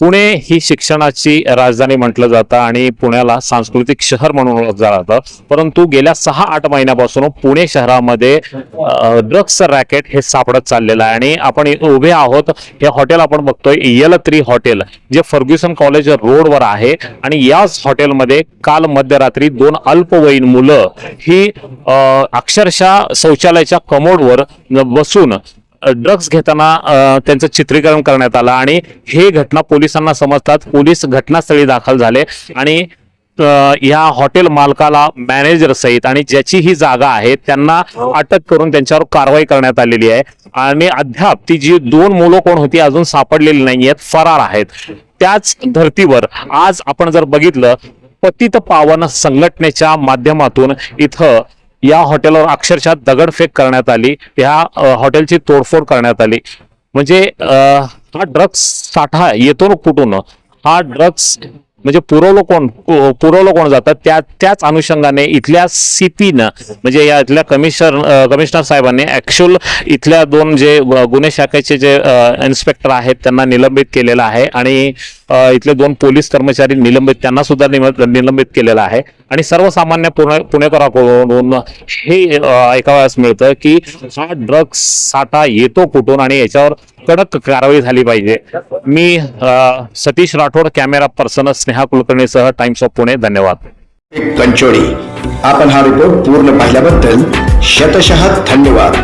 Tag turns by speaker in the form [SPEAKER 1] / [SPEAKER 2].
[SPEAKER 1] पुणे ही शिक्षणाची राजधानी म्हटलं जातं आणि पुण्याला सांस्कृतिक शहर म्हणून ओळखलं जातं. परंतु गेल्या सहा आठ महिन्यापासून पुणे शहरामध्ये ड्रग्स रॅकेट हे सापडत चाललेलं आहे. आणि आपण उभे आहोत हे हॉटेल आपण बघतोय यल थ्री हॉटेल जे फर्ग्युसन कॉलेज रोडवर आहे. आणि याच हॉटेलमध्ये काल मध्यरात्री दोन अल्पवयीन मुलं ही अक्षरशः शौचालयाच्या कमोडवर बसून ड्रग्ज घेताना त्यांचं चित्रीकरण करण्यात आलं आणि हे घटना पोलिसांना समजतात. पोलीस घटनास्थळी दाखल झाले आणि या हॉटेल मालकाला मॅनेजर सहित आणि ज्याची ही जागा आहे त्यांना अटक करून त्यांच्यावर कारवाई करण्यात आलेली आहे. आणि अद्याप ती जी दोन मुलं कोण होती अजून सापडलेली नाही आहेत फरार आहेत. त्याच धर्तीवर आज आपण जर बघितलं पतित पावन संघटनेच्या माध्यमातून इथं या हॉटेलवर अक्षरशः दगडफेक करण्यात आली. ह्या हॉटेलची तोडफोड करण्यात आली. म्हणजे हा ड्रग्स साठा येतो ना कुठून? हा ड्रग्स म्हणजे पुरवलं कोण पुरवलं कोण जातं? त्या त्याच अनुषंगाने इथल्या सीपीनं म्हणजे या इथल्या कमिशनर कमिशनर साहेबांनी ऍक्च्युअल इथल्या दोन जे गुन्हे शाखेचे जे इन्स्पेक्टर आहेत त्यांना निलंबित केलेलं आहे. आणि इथले दोन पोलीस कर्मचारी निलंबित त्यांना सुद्धा निम- निलंबित केलेलं आहे. आणि सर्वसामान्य पुणे पुणेकराकडून हे अ, ऐकावयास वेळेस मिळतं की हा ड्रग्स साठा येतो कुठून आणि याच्यावर कडक कारवाई झाली पाहिजे. मी सतीश राठोड कॅमेरा पर्सन स्नेहा कुलकर्णीसह टाइम्स ऑफ पुणे धन्यवाद.
[SPEAKER 2] कंचोळी. आपण हा रिपोर्ट पूर्ण पाहिल्याबद्दल शतशः धन्यवाद.